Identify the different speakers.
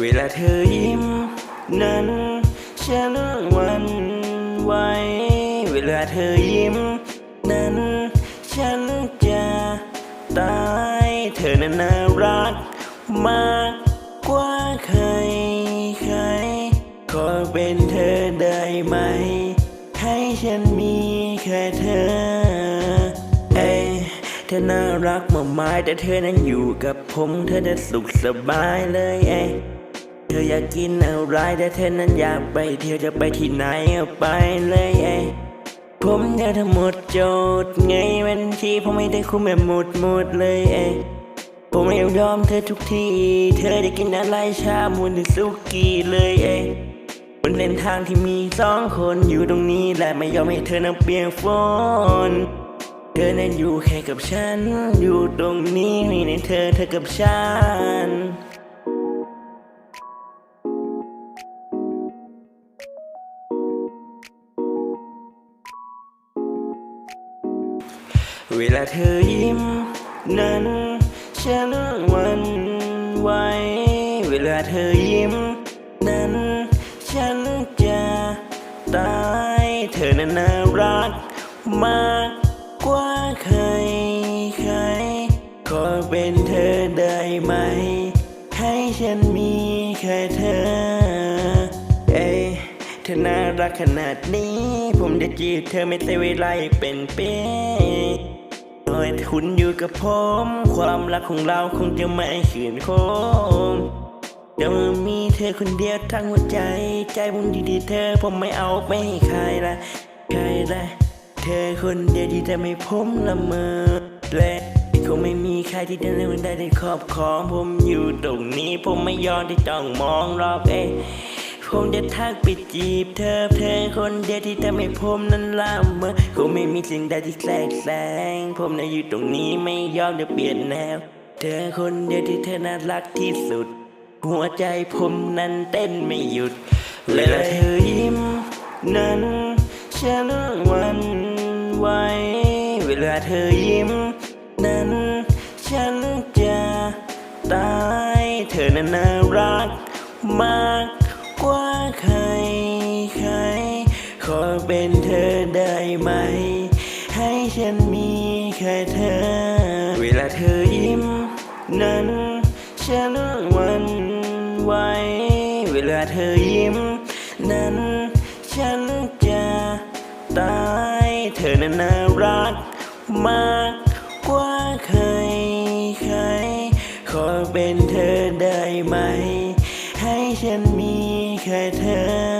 Speaker 1: เวลาเธอยิ้ม นั้นฉันวันไหวเวลาเธอยิ้ม นั้นฉันจะตายเธอนั้นน่ารัก มากกว่าใครใครขอเป็นเธอได้ไหม ให้ฉันมีแค่เธอเอ้ยเธอน่ารักมากมายแต่เธอนั้นอยู่กับผม เธอจะสุขสบายเลยเอ้ เธออยากกินอะไรแต่เธอนั้นอยากไปเที่ยวจะไปที่ไหนเอาไปเลยเอ้ยผมจะทั้งหมดโจทย์ไงบัญชีผมไม่ได้คุ้มแบบหมดหมดเลยเอผมไม่ยอมเธอทุกที เธอได้กินอะไรชามูนหรือสุกี้เลยเอ้ยบนเส้นทางที่มีสองคนอยู่ตรงนี้และไม่ยอมให้เธอนั้นเปลี่ยนโฟนเธอนั้นอยู่แค่กับฉัน อยู่ตรงนี้มีในเธอเธอกับฉัน เวลาเธอยิ้ม นั้น ฉันหวันไหวเวลาเธอยิ้ม นั้น ฉันจะตายเธอนั้นน่ารัก มากกว่าใครใครขอเป็นเธอได้ไหม ให้ฉันมีแค่เธอ เอ้ยเธอน่ารักขนาดนี้ ผมจะจีบเธอไม่แต่เวลาเป็นเป๊ะ ยคุณอยู่กับผม ความรักของเราคงจะไม่ขืนคมเดี๋ยวมีเธอคนเดียวทั้งหัวใจ ใจผมดีดีๆเธอผมไม่เอาไปให้ใครละใครละเธอคนเดียวที่ทำให้ผมละเมอและคงไม่มีใครที่จะเล่นได้ในครอบครองผมอยู่ตรงนี้ผมไม่ยอมที่ต้องมองรอบเอย ผมจะทักไปจีบเธอเธอคนเดียวที่ทำให้ผมนั้นละเมอคงไม่มีสิ่งใดที่แทรกแซงผมน่ะอยู่ตรงนี้ไม่ยอมจะเปลี่ยนแนว เธอคนเดียวที่เธอน่ารักที่สุด หัวใจผมนั้นเต้นไม่หยุดเวลาเธอยิ้มนั้นฉันวันไหวเวลาเธอยิ้ม นั้นฉันจะตาย เธอนั้นน่ารักมาก กว่าใครใครขอเป็นเธอได้ไหม ให้ฉันมีแค่เธอ เวลาเธอยิ้ม นั้น ฉันวันไหวเวลาเธอยิ้ม นั้น ฉันจะตายเธอนั้นน่ารัก มากกว่าใครใครขอเป็นเธอได้ไหม ให้ฉัน can't help